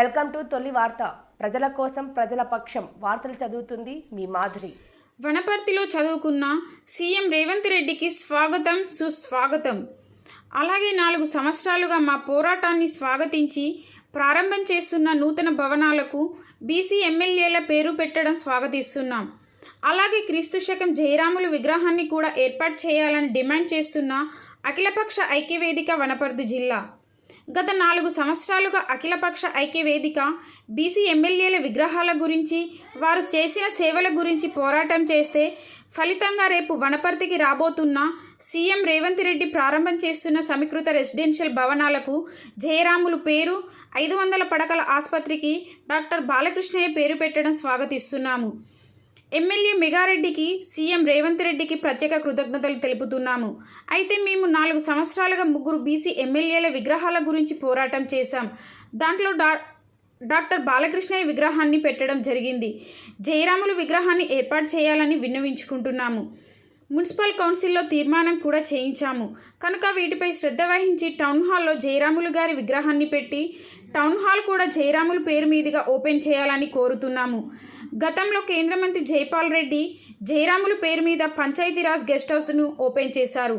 Welcome to తొలి వార్త. ప్రజల కోసం ప్రజల పక్షం. వార్తలు చదువుతుంది మీ మాధురి. వనపర్తిలో చదువుకున్న సీఎం రేవంత్ రెడ్డికి స్వాగతం సుస్వాగతం. అలాగే నాలుగు సంవత్సరాలుగా మా పోరాటాన్ని స్వాగతించి ప్రారంభం చేస్తున్న నూతన భవనాలకు బీసీ ఎమ్మెల్యేల పేరు పెట్టడం స్వాగతిస్తున్నాం. అలాగే క్రీస్తు శకం జయరాములు విగ్రహాన్ని కూడా ఏర్పాటు చేయాలని డిమాండ్ చేస్తున్న అఖిలపక్ష ఐక్యవేదిక వనపర్తి జిల్లా. గత నాలుగు సంవత్సరాలుగా అఖిలపక్ష ఐక్యవేదిక బీసీ ఎమ్మెల్యేల విగ్రహాల గురించి వారు చేసిన సేవల గురించి పోరాటం చేస్తే ఫలితంగా రేపు వనపర్తికి రాబోతున్న సీఎం రేవంత్ రెడ్డి ప్రారంభం చేస్తున్న సమీకృత రెసిడెన్షియల్ భవనాలకు జయరాములు పేరు ఐదు వందల పడకల ఆసుపత్రికి డాక్టర్ బాలకృష్ణయ్య పేరు పెట్టడం స్వాగతిస్తున్నాము. ఎమ్మెల్యే మెగారెడ్డికి సీఎం రేవంత్ రెడ్డికి ప్రత్యేక కృతజ్ఞతలు తెలుపుతున్నాము. అయితే మేము నాలుగు సంవత్సరాలుగా ముగ్గురు బీసీ ఎమ్మెల్యేల విగ్రహాల గురించి పోరాటం చేశాం. దాంట్లో డా డాక్టర్ బాలకృష్ణయ్య విగ్రహాన్ని పెట్టడం జరిగింది. జయరాములు విగ్రహాన్ని ఏర్పాటు చేయాలని విన్నవించుకుంటున్నాము. మున్సిపల్ కౌన్సిల్లో తీర్మానం కూడా చేయించాము. కనుక వీటిపై శ్రద్ధ వహించి టౌన్ హాల్లో జయరాములు గారి విగ్రహాన్ని పెట్టి టౌన్ హాల్ కూడా జయరాములు పేరు మీదుగా ఓపెన్ చేయాలని కోరుతున్నాము. గతంలో కేంద్ర మంత్రి జైపాల్ రెడ్డి జయరాములు పేరు మీద పంచాయతీరాజ్ గెస్ట్ హౌస్ను ఓపెన్ చేశారు.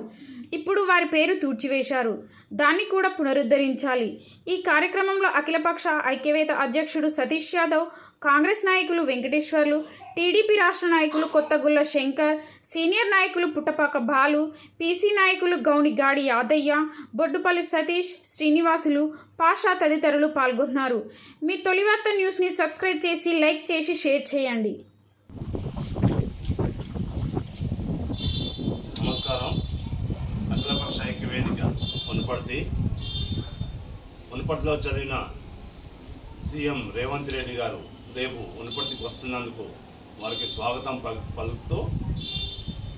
ఇప్పుడు వారి పేరు తూర్చివేశారు. దాన్ని కూడా పునరుద్ధరించాలి. ఈ కార్యక్రమంలో అఖిలపక్ష ఐక్యవేత అధ్యక్షుడు సతీష్ యాదవ్ కాంగ్రెస్ నాయకులు వెంకటేశ్వర్లు టీడీపీ రాష్ట్ర నాయకులు కొత్తగుల్ల శంకర్ సీనియర్ నాయకులు పుట్టపాక బాలు పీసీ నాయకులు గౌని గాడి యాదయ్య బొడ్డుపల్లి సతీష్ శ్రీనివాసులు పాషా తదితరులు పాల్గొన్నారు. మీ తొలివార్త న్యూస్ని సబ్స్క్రైబ్ చేసి లైక్ చేసి షేర్ చేయండి. నమస్కారం. వనపర్తి వనపర్తిలో చదివిన సీఎం రేవంత్ రెడ్డి గారు రేపు వనపర్తికి వస్తున్నందుకు వారికి స్వాగతం పలు పలుకుతూ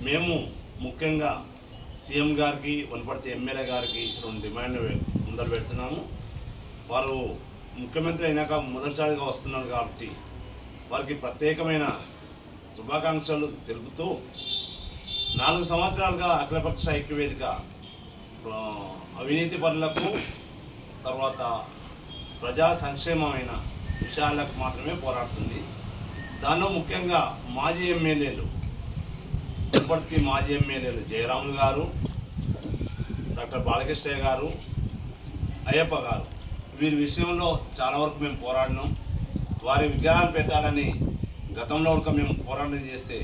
మేము ముఖ్యంగా సీఎం గారికి వనపర్తి ఎమ్మెల్యే గారికి రెండు డిమాండ్లు ముందలు పెడుతున్నాము. వారు ముఖ్యమంత్రి అయినాక మొదటిసారిగా వస్తున్నారు కాబట్టి వారికి ప్రత్యేకమైన శుభాకాంక్షలు తెలుపుతూ నాలుగు సంవత్సరాలుగా అఖిలపక్ష ఐక్యవేదిక అవినీతి పనులకు తర్వాత ప్రజా సంక్షేమమైన విషయాలకు మాత్రమే పోరాడుతుంది. దానిలో ముఖ్యంగా మాజీ ఎమ్మెల్యేలు తిరుపతి మాజీ ఎమ్మెల్యేలు జయరాములు గారు డాక్టర్ బాలకృష్ణయ్య గారు అయ్యప్ప గారు. వీరి విషయంలో చాలా వరకు మేము పోరాడినాం. వారి విగ్రహాలు పెట్టాలని గతంలో ఒక మేము పోరాటం చేస్తే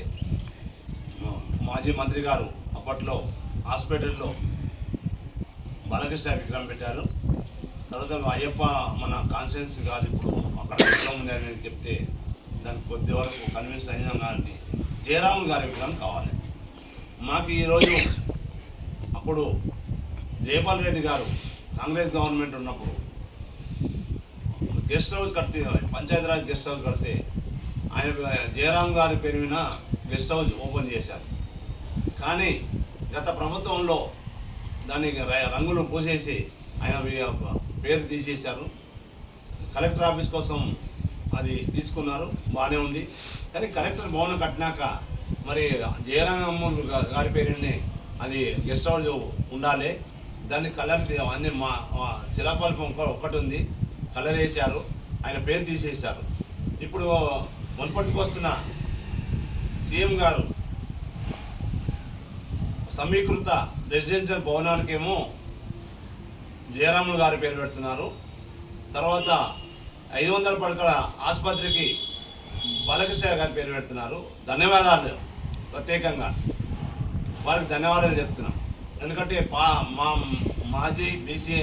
మాజీ మంత్రి గారు అప్పట్లో హాస్పిటల్లో బాలకృష్ణ విగ్రహం పెట్టారు. తర్వాత అయ్యప్ప మన కాన్సియన్స్ కాదు ఇప్పుడు అక్కడ విగ్రహం ఉంది అని చెప్తే దానికి కొద్ది వరకు కన్విన్స్ అయినా కానీ జయరాములు గారి విగ్రహం కావాలి. మాకు ఈరోజు అప్పుడు జయపాల్ రెడ్డి గారు కాంగ్రెస్ గవర్నమెంట్ ఉన్నప్పుడు గెస్ట్ హౌస్ కట్టి పంచాయతీరాజ్ గెస్ట్ హౌస్ కడితే ఆయన జయరామ్ గారి పేరు మీద గెస్ట్ హౌస్ ఓపెన్ చేశారు. కానీ గత ప్రభుత్వంలో దానికి రంగులు పూసేసి ఆయన పేరు తీసేశారు. కలెక్టర్ ఆఫీస్ కోసం అది తీసుకున్నారు. బాగానే ఉంది. కానీ కలెక్టర్ భవనం కట్టినాక మరి జయరామన్ గారి పేరుని అది గెస్ట్ హౌస్ ఉండాలి. దాన్ని కలర్ తీ- అన్ని మా శిలాపల్పం ఒకటి ఉంది. కలర్ వేశారు. ఆయన పేరు తీసేశారు. ఇప్పుడు మున్పటికి వస్తున్న సీఎం గారు సమీకృత రెసిడెన్షియల్ భవనానికేమో జయరాములు గారి పేరు పెడుతున్నారు. తర్వాత ఐదు వందల పడకల ఆసుపత్రికి బాలకృష్ణ గారి పేరు పెడుతున్నారు. ధన్యవాదాలు ప్రత్యేకంగా. వారికి ధన్యవాదాలు చెప్తున్నాం. ఎందుకంటే పా మా మాజీ బీసీ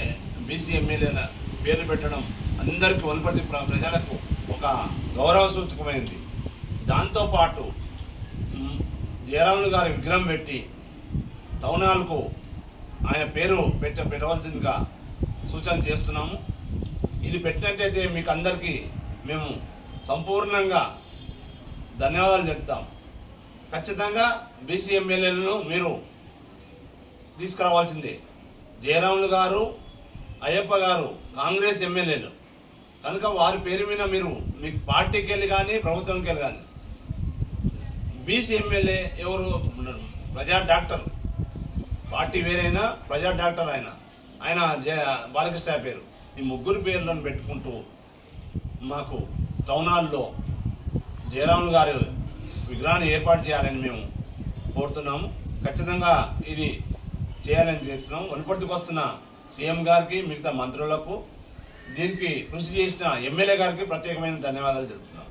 బీసీ ఎమ్మెల్యేల పేరు పెట్టడం అందరికీ వనపర్తి ప్రజలకు ఒక గౌరవ సూచకమైంది. దాంతోపాటు జయరాములు గారి విగ్రహం పెట్టి టౌన్ హాల్కు ఆయన పేరు పెట్ట పెట్టవలసిందిగా సూచన చేస్తున్నాము. ఇది పెట్టినట్టయితే మీకు అందరికీ మేము సంపూర్ణంగా ధన్యవాదాలు చెప్తాం. ఖచ్చితంగా బీసీ ఎమ్మెల్యేలను మీరు తీసుకురావాల్సిందే. జయరాములు గారు అయ్యప్ప గారు కాంగ్రెస్ ఎమ్మెల్యేలు. కనుక వారి పేరు మీద మీరు మీకు పార్టీకి వెళ్ళి కానీ ప్రభుత్వంకి వెళ్ళి కానీ బీసీ ఎమ్మెల్యే ఎవరు? ప్రజా డాక్టర్ పార్టీ వేరైనా ప్రజా డాక్టర్ ఆయన ఆయన జయ బాలకృష్ణ పేరు. ఈ ముగ్గురు పేర్లను పెట్టుకుంటూ మాకు టౌన్ హాల్లో జయరాములు గారు విగ్రహాన్ని ఏర్పాటు చేయాలని మేము కోరుతున్నాము. ఖచ్చితంగా ఇది చేయాలని చేస్తున్నాం. వనపర్తికి వస్తున్న సీఎం గారికి మిగతా మంత్రులకు దీనికి కృషి చేసిన ఎమ్మెల్యే గారికి ప్రత్యేకమైన ధన్యవాదాలు తెలుపుతున్నాం.